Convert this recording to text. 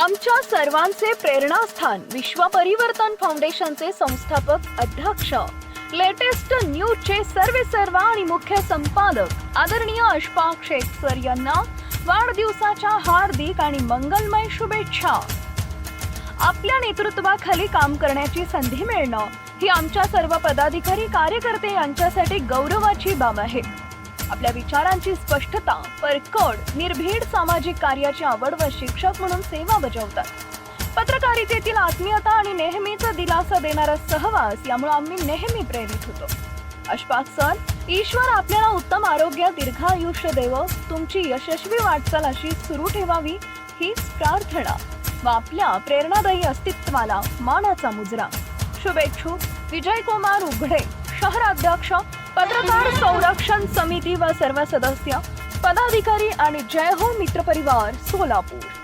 आमच्या सर्वांचे प्रेरणास्थान विश्व परिवर्तन फाउंडेशनचे संस्थापक अध्यक्ष. लेटेस्ट न्यूजचे सर्वे सर्वा आणि मुख्य संपादक आदरणीय अशफाक शेख सर यांना वाढदिवसाच्या हार्दिक आणि मंगलमय शुभेच्छा. आपल्या नेतृत्वाखाली काम करण्याची संधी मिळणं ही आमच्या सर्व पदाधिकारी कार्यकर्ते यांच्यासाठी गौरवाची बाब आहे. आपल्या विचारांची स्पष्टता परकड निर्भीड सामाजिक कार्याची आवड व शिक्षक म्हणून सेवा बजावतात. पत्रकारितेतील आत्मीयता आणि नेहमीच दिलासा देणारा सहवास यामुळे आम्ही नेहमी प्रेरित होतो. अशफाक सर ईश्वर आपल्याला उत्तम आरोग्य दीर्घायुष्य देव तुमची यशस्वी वाटचाल अशी सुरू ठेवावी हीच प्रार्थना व आपल्या प्रेरणादायी अस्तित्वाला मानाचा मुजरा. विजय कुमार उघडे शहराध्यक्ष पत्रकार संरक्षण समिती व सर्व सदस्य पदाधिकारी आणि जय हो मित्र परिवार सोलापूर.